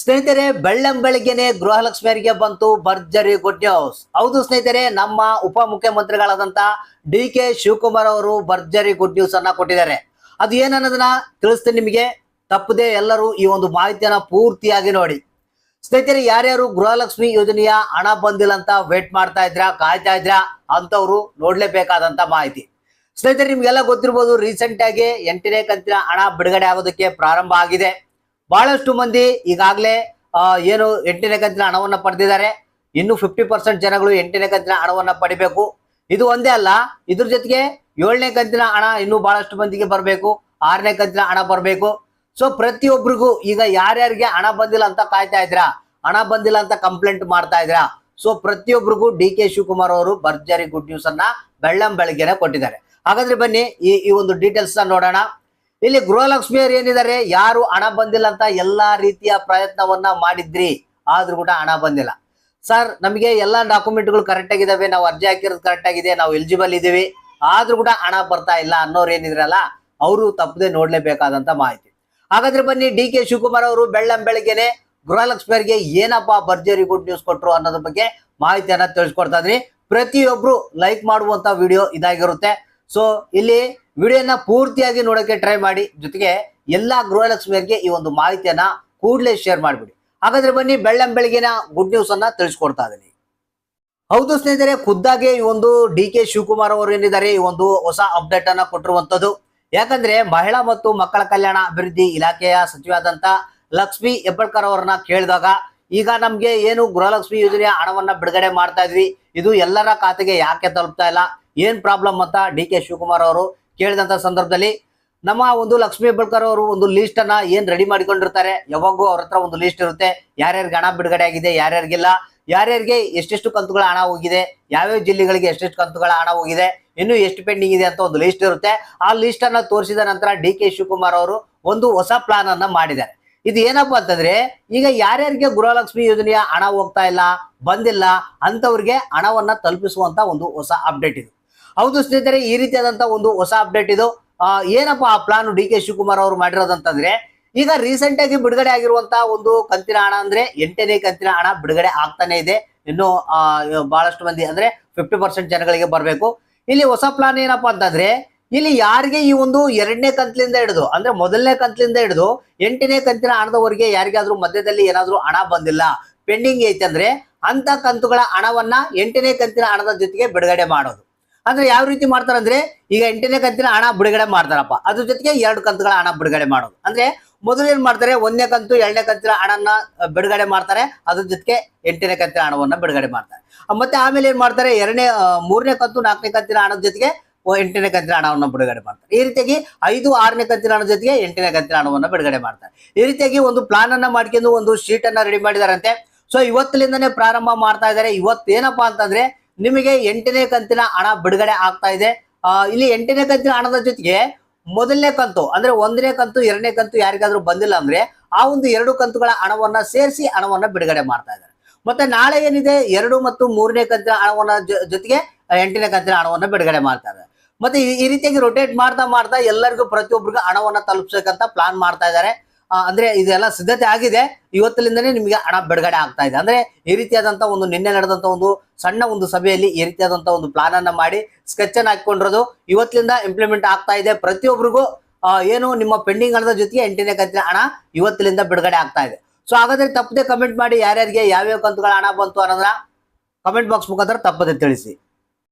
ಸ್ನೇಹಿತರೆ, ಬೆಳ್ಳಂಬೆಳಿಗ್ಗೆನೆ ಗೃಹಲಕ್ಷ್ಮಿಯರಿಗೆ ಬಂತು ಭರ್ಜರಿ ಗುಡ್ ನ್ಯೂಸ್ ಹೌದು ಸ್ನೇಹಿತರೆ, ನಮ್ಮ ಉಪ ಮುಖ್ಯಮಂತ್ರಿಗಳಾದಂತ ಡಿ ಕೆ ಶಿವಕುಮಾರ್ ಅವರು ಭರ್ಜರಿ ಗುಡ್ ನ್ಯೂಸ್ ಅನ್ನ ಕೊಟ್ಟಿದ್ದಾರೆ. ಅದು ಏನನ್ನೋದನ್ನ ತಿಳಿಸ್ತೀನಿ ನಿಮಗೆ. ತಪ್ಪದೆ ಎಲ್ಲರೂ ಈ ಒಂದು ಮಾಹಿತಿಯನ್ನ ಪೂರ್ತಿಯಾಗಿ ನೋಡಿ. ಸ್ನೇಹಿತರೆ, ಯಾರ್ಯಾರು ಗೃಹಲಕ್ಷ್ಮಿ ಯೋಜನೆಯ ಹಣ ಬಂದಿಲ್ಲ ಅಂತ ವೇಟ್ ಮಾಡ್ತಾ ಇದ್ರಾ, ಕಾಯ್ತಾ ಇದ್ರಾ ಅಂತವ್ರು ನೋಡ್ಲೇಬೇಕಾದಂತ ಮಾಹಿತಿ. ಸ್ನೇಹಿತರೆ, ನಿಮ್ಗೆಲ್ಲ ಗೊತ್ತಿರ್ಬೋದು ರೀಸೆಂಟ್ ಆಗಿ ಎಂಟನೇ ಕಂತಿನ ಹಣ ಬಿಡುಗಡೆ ಆಗೋದಕ್ಕೆ ಪ್ರಾರಂಭ ಆಗಿದೆ. ಬಹಳಷ್ಟು ಮಂದಿ ಈಗಾಗಲೇ ಏನು ಎಂಟನೇ ಕಂತಿನ ಹಣವನ್ನ ಪಡೆದಿದ್ದಾರೆ. ಇನ್ನು ಫಿಫ್ಟಿ ಪರ್ಸೆಂಟ್ ಜನಗಳು ಎಂಟನೇ ಕಂತಿನ ಹಣವನ್ನ ಪಡಿಬೇಕು. ಇದು ಒಂದೇ ಅಲ್ಲ, ಇದ್ರ ಜೊತೆಗೆ ಏಳನೇ ಕಂತಿನ ಹಣ ಇನ್ನೂ ಬಹಳಷ್ಟು ಮಂದಿಗೆ ಬರಬೇಕು, ಆರನೇ ಕಂತಿನ ಹಣ ಬರಬೇಕು. ಸೊ ಪ್ರತಿಯೊಬ್ಬರಿಗೂ ಈಗ ಯಾರ್ಯಾರಿಗೆ ಹಣ ಬಂದಿಲ್ಲ ಅಂತ ಕಾಯ್ತಾ ಇದ್ರಾ ಹಣ ಬಂದಿಲ್ಲ ಅಂತ ಕಂಪ್ಲೇಂಟ್ ಮಾಡ್ತಾ ಇದ್ರಾ ಸೊ ಪ್ರತಿಯೊಬ್ಬರಿಗೂ ಡಿ ಕೆ ಶಿವಕುಮಾರ್ ಅವರು ಭರ್ಜರಿ ಗುಡ್ ನ್ಯೂಸ್ ಅನ್ನ ಬೆಳ್ಳಂ ಬೆಳಗ್ಗೆನೆ ಕೊಟ್ಟಿದ್ದಾರೆ. ಹಾಗಾದ್ರೆ ಬನ್ನಿ, ಈ ಈ ಒಂದು ಡೀಟೇಲ್ಸ್ ನೋಡೋಣ. ಇಲ್ಲಿ ಗೃಹಲಕ್ಷ್ಮಿಯರು ಏನಿದ್ದಾರೆ? ಯಾರು ಹಣ ಬಂದಿಲ್ಲ ಅಂತ ಎಲ್ಲಾ ರೀತಿಯ ಪ್ರಯತ್ನವನ್ನ ಮಾಡಿದ್ರಿ. ಆದ್ರೂ ಕೂಡ ಹಣ ಬಂದಿಲ್ಲ. ಸರ್, ನಮಗೆ ಎಲ್ಲಾ ಡಾಕ್ಯುಮೆಂಟ್ಗಳು ಕರೆಕ್ಟ್ ಆಗಿದಾವೆ. ನಾವು ಅರ್ಜಿ ಹಾಕಿರೋದು ಕರೆಕ್ಟ್ ಆಗಿದೆ. ನಾವು ಎಲಿಜಿಬಲ್ ಇದೀವಿ ಆದ್ರೂ ಕೂಡ ಹಣ ಬರ್ತಾ ಇಲ್ಲ ಅನ್ನೋರು ಏನಿದ್ರಲ್ಲ, ಅವರು ತಪ್ಪದೆ ನೋಡ್ಲೇಬೇಕಾದಂತ ಮಾಹಿತಿ. ಹಾಗಾದ್ರೆ ಬನ್ನಿ, ಡಿ ಕೆ ಶಿವಕುಮಾರ್ ಅವರು ಬೆಳ್ಳಂ ಬೆಳಗ್ಗೆನೆ ಗೃಹಲಕ್ಷ್ಮಿಯರಿಗೆ ಏನಪ್ಪಾ ಭರ್ಜರಿ ಗುಡ್ ನ್ಯೂಸ್ ಕೊಟ್ರು ಅನ್ನೋದ್ರ ಬಗ್ಗೆ ಮಾಹಿತಿಯನ್ನ ತಿಳಿಸ್ಕೊಡ್ತಾ ಇದ್ರಿ. ಪ್ರತಿಯೊಬ್ರು ಲೈಕ್ ಮಾಡುವಂತ ವಿಡಿಯೋ ಇದಾಗಿರುತ್ತೆ. ಸೊ ಇಲ್ಲಿ ವಿಡಿಯೋನ ಪೂರ್ತಿಯಾಗಿ ನೋಡೋಕ್ಕೆ ಟ್ರೈ ಮಾಡಿ. ಜೊತೆಗೆ ಎಲ್ಲ ಗೃಹಲಕ್ಷ್ಮಿಯರಿಗೆ ಈ ಒಂದು ಮಾಹಿತಿಯನ್ನ ಕೂಡಲೇ ಶೇರ್ ಮಾಡಿಬಿಡಿ. ಹಾಗಾದ್ರೆ ಬನ್ನಿ, ಬೆಳ್ಳಂ ಬೆಳಗಿನ ಗುಡ್ ನ್ಯೂಸ್ ಅನ್ನ ತಿಳಿಸ್ಕೊಡ್ತಾ ಇದೀನಿ. ಹೌದು ಸ್ನೇಹಿತರೆ, ಖುದ್ದಾಗಿ ಈ ಒಂದು ಡಿ ಕೆ ಶಿವಕುಮಾರ್ ಅವರು ಏನಿದ್ದಾರೆ, ಈ ಒಂದು ಹೊಸ ಅಪ್ಡೇಟ್ ಅನ್ನ ಕೊಟ್ಟಿರುವಂತದ್ದು. ಯಾಕಂದ್ರೆ ಮಹಿಳಾ ಮತ್ತು ಮಕ್ಕಳ ಕಲ್ಯಾಣ ಅಭಿವೃದ್ಧಿ ಇಲಾಖೆಯ ಸಚಿವಾದಂತ ಲಕ್ಷ್ಮಿ ಹೆಬ್ಬಳ್ಕರ್ ಅವರನ್ನ ಕೇಳಿದಾಗ, ಈಗ ನಮ್ಗೆ ಏನು ಗೃಹಲಕ್ಷ್ಮಿ ಯೋಜನೆಯ ಹಣವನ್ನ ಬಿಡುಗಡೆ ಮಾಡ್ತಾ ಇದ್ವಿ ಇದು ಎಲ್ಲರ ಖಾತೆಗೆ ಯಾಕೆ ತಲುಪ್ತಾ ಇಲ್ಲ? ಏನ್ ಪ್ರಾಬ್ಲಮ್ ಅಂತ ಡಿ ಕೆ ಶಿವಕುಮಾರ್ ಅವರು ಕೇಳಿದಂತ ಸಂದರ್ಭದಲ್ಲಿ ನಮ್ಮ ಒಂದು ಲಕ್ಷ್ಮೀ ಹೆಬ್ಬಳ್ಕರ್ ಅವರು ಒಂದು ಲಿಸ್ಟ್ ಅನ್ನ ಏನ್ ರೆಡಿ ಮಾಡಿಕೊಂಡಿರ್ತಾರೆ? ಯಾವಾಗೂ ಅವ್ರ ಒಂದು ಲಿಸ್ಟ್ ಇರುತ್ತೆ. ಯಾರ್ಯಾರಿಗೆ ಹಣ ಬಿಡುಗಡೆ ಆಗಿದೆ, ಯಾರ್ಯಾರಿಗಿಲ್ಲ, ಯಾರ್ಯಾರಿಗೆ ಎಷ್ಟೆಷ್ಟು ಕಂತುಗಳ ಹಣ ಹೋಗಿದೆ, ಯಾವ್ಯಾವ ಜಿಲ್ಲೆಗಳಿಗೆ ಎಷ್ಟೆಷ್ಟು ಕಂತುಗಳ ಹಣ ಹೋಗಿದೆ, ಇನ್ನು ಎಷ್ಟು ಪೆಂಡಿಂಗ್ ಇದೆ ಅಂತ ಒಂದು ಲಿಸ್ಟ್ ಇರುತ್ತೆ. ಆ ಲಿಸ್ಟ್ ಅನ್ನ ತೋರಿಸಿದ ನಂತರ ಡಿ ಕೆ ಶಿವಕುಮಾರ್ ಅವರು ಒಂದು ಹೊಸ ಪ್ಲಾನ್ ಅನ್ನ ಮಾಡಿದ್ದಾರೆ. ಇದು ಏನಪ್ಪಾ ಅಂತಂದ್ರೆ, ಈಗ ಯಾರ್ಯಾರಿಗೆ ಗೃಹಲಕ್ಷ್ಮಿ ಯೋಜನೆಯ ಹಣ ಹೋಗ್ತಾ ಇಲ್ಲ, ಬಂದಿಲ್ಲ ಅಂತವ್ರಿಗೆ ಹಣವನ್ನ ತಲುಪಿಸುವಂತ ಒಂದು ಹೊಸ ಅಪ್ಡೇಟ್ ಇದು. ಹೌದು ಸ್ನೇಹಿತರೆ, ಈ ರೀತಿಯಾದಂತ ಒಂದು ಹೊಸ ಅಪ್ಡೇಟ್ ಇದು. ಏನಪ್ಪ ಆ ಪ್ಲಾನ್ ಡಿ ಕೆ ಶಿವಕುಮಾರ್ ಅವರು ಮಾಡಿರೋದಂತಂದ್ರೆ, ಈಗ ರೀಸೆಂಟ್ ಆಗಿ ಬಿಡುಗಡೆ ಆಗಿರುವಂತ ಒಂದು ಕಂತಿನ ಹಣ ಅಂದ್ರೆ ಎಂಟನೇ ಕಂತಿನ ಹಣ ಬಿಡುಗಡೆ ಆಗ್ತಾನೆ ಇದೆ. ಇನ್ನು ಬಹಳಷ್ಟು ಮಂದಿ ಅಂದ್ರೆ ಫಿಫ್ಟಿ ಪರ್ಸೆಂಟ್ ಜನಗಳಿಗೆ ಬರಬೇಕು. ಇಲ್ಲಿ ಹೊಸ ಪ್ಲಾನ್ ಏನಪ್ಪಾ ಅಂತಂದ್ರೆ, ಇಲ್ಲಿ ಯಾರಿಗೆ ಈ ಒಂದು ಎರಡನೇ ಕಂತಿನಿಂದ ಹಿಡಿದು, ಅಂದ್ರೆ ಮೊದಲನೇ ಕಂತಿನಿಂದ ಹಿಡಿದು ಎಂಟನೇ ಕಂತಿನ ಹಣದವರೆಗೆ ಯಾರಿಗಾದ್ರೂ ಮಧ್ಯದಲ್ಲಿ ಏನಾದ್ರೂ ಹಣ ಬಂದಿಲ್ಲ ಪೆಂಡಿಂಗ್ ಐತೆ ಅಂದ್ರೆ, ಅಂತ ಕಂತುಗಳ ಹಣವನ್ನ ಎಂಟನೇ ಕಂತಿನ ಹಣದ ಜೊತೆಗೆ ಬಿಡುಗಡೆ ಮಾಡೋದು. ಅಂದ್ರೆ ಯಾವ ರೀತಿ ಮಾಡ್ತಾರೆ ಅಂದ್ರೆ ಈಗ ಎಂಟನೇ ಕಂತಿನ ಹಣ ಬಿಡುಗಡೆ ಮಾಡ್ತಾರಪ್ಪ. ಅದ್ರ ಜೊತೆಗೆ ಎರಡು ಕಂತುಗಳ ಹಣ ಬಿಡುಗಡೆ ಮಾಡೋದು. ಅಂದ್ರೆ ಮೊದಲು ಏನ್ ಮಾಡ್ತಾರೆ, ಒಂದನೇ ಕಂತು ಎರಡನೇ ಕಂತಿನ ಹಣನ ಬಿಡುಗಡೆ ಮಾಡ್ತಾರೆ, ಅದ್ರ ಜೊತೆಗೆ ಎಂಟನೇ ಕಂತಿನ ಹಣವನ್ನ ಬಿಡುಗಡೆ ಮಾಡ್ತಾರೆ. ಮತ್ತೆ ಆಮೇಲೆ ಏನ್ ಮಾಡ್ತಾರೆ, ಎರಡನೇ ಮೂರನೇ ಕಂತು ನಾಲ್ಕನೇ ಕಂತಿನ ಹಣದ ಜೊತೆಗೆ ಎಂಟನೇ ಕಂತಿನ ಹಣವನ್ನ ಬಿಡುಗಡೆ ಮಾಡ್ತಾರೆ. ಈ ರೀತಿಯಾಗಿ ಐದು, ಆರನೇ ಕಂತಿನ ಹಣದ ಜೊತೆಗೆ ಎಂಟನೇ ಕಂತಿನ ಹಣವನ್ನು ಬಿಡುಗಡೆ ಮಾಡ್ತಾರೆ. ಈ ರೀತಿಯಾಗಿ ಒಂದು ಪ್ಲಾನ್ ಅನ್ನ ಮಾಡ್ಕೊಂಡು ಒಂದು ಶೀಟ್ ಅನ್ನ ರೆಡಿ ಮಾಡಿದಾರಂತೆ. ಸೊ ಇವತ್ತಿನಿಂದನೇ ಪ್ರಾರಂಭ ಮಾಡ್ತಾ ಇದ್ದಾರೆ. ಇವತ್ತೇನಪ್ಪಾ ಅಂತಂದ್ರೆ ನಿಮಗೆ ಎಂಟನೇ ಕಂತಿನ ಹಣ ಬಿಡುಗಡೆ ಆಗ್ತಾ ಇದೆ. ಇಲ್ಲಿ ಎಂಟನೇ ಕಂತಿನ ಹಣದ ಜೊತೆಗೆ ಮೊದಲನೇ ಕಂತು, ಅಂದ್ರೆ ಒಂದನೇ ಕಂತು, ಎರಡನೇ ಕಂತು ಯಾರಿಗಾದ್ರೂ ಬಂದಿಲ್ಲ ಅಂದ್ರೆ ಆ ಒಂದು ಎರಡು ಕಂತುಗಳ ಹಣವನ್ನ ಸೇರಿಸಿ ಹಣವನ್ನ ಬಿಡುಗಡೆ ಮಾಡ್ತಾ ಇದ್ದಾರೆ. ಮತ್ತೆ ನಾಳೆ ಏನಿದೆ? ಎರಡು ಮತ್ತು ಮೂರನೇ ಕಂತಿನ ಹಣವನ್ನ ಜೊತೆಗೆ ಎಂಟನೇ ಕಂತಿನ ಹಣವನ್ನ ಬಿಡುಗಡೆ ಮಾಡ್ತಾ ಇದ್ದಾರೆ. ಮತ್ತೆ ಈ- ರೀತಿಯಾಗಿ ರೊಟೇಟ್ ಮಾಡ್ತಾ ಮಾಡ್ತಾ ಎಲ್ಲರಿಗೂ ಪ್ರತಿಯೊಬ್ಬರಿಗೂ ಹಣವನ್ನ ತಲುಪಿಸಬೇಕಂತ ಪ್ಲಾನ್ ಮಾಡ್ತಾ ಇದ್ದಾರೆ. ಅಂದ್ರೆ ಇದೆಲ್ಲ ಸಿದ್ಧತೆ ಆಗಿದೆ. ಇವತ್ತಲಿಂದನೇ ನಿಮಗೆ ಹಣ ಬಿಡುಗಡೆ ಆಗ್ತಾ ಇದೆ. ಅಂದ್ರೆ ಈ ರೀತಿಯಾದಂತ ಒಂದು ನಿನ್ನೆ ನಡೆದಂತ ಒಂದು ಸಣ್ಣ ಒಂದು ಸಭೆಯಲ್ಲಿ ಈ ರೀತಿಯಾದಂತ ಒಂದು ಪ್ಲಾನ್ ಅನ್ನ ಮಾಡಿ ಸ್ಕೆಚ್ ಅನ್ನ ಹಾಕೊಂಡಿರೋದು ಇವತ್ತಿನಿಂದ ಇಂಪ್ಲಿಮೆಂಟ್ ಆಗ್ತಾ ಇದೆ. ಪ್ರತಿಯೊಬ್ಬರಿಗೂ ಏನು ನಿಮ್ಮ ಪೆಂಡಿಂಗ್ ಹಣದ ಜೊತೆಗೆ ಎಂಟನೇ ಕಂತಿನ ಹಣ ಇವತ್ತಿನಿಂದ ಬಿಡುಗಡೆ ಆಗ್ತಾ ಇದೆ. ಸೊ ಹಾಗಾದ್ರೆ ತಪ್ಪದೆ ಕಮೆಂಟ್ ಮಾಡಿ ಯಾರ್ಯಾರಿಗೆ ಯಾವ್ಯಾವ ಕಂತುಗಳ ಹಣ ಬಂತು ಅನ್ನೋದನ್ನ ಕಮೆಂಟ್ ಬಾಕ್ಸ್ ಮುಖಾಂತರ ತಪ್ಪದೆ ತಿಳಿಸಿ.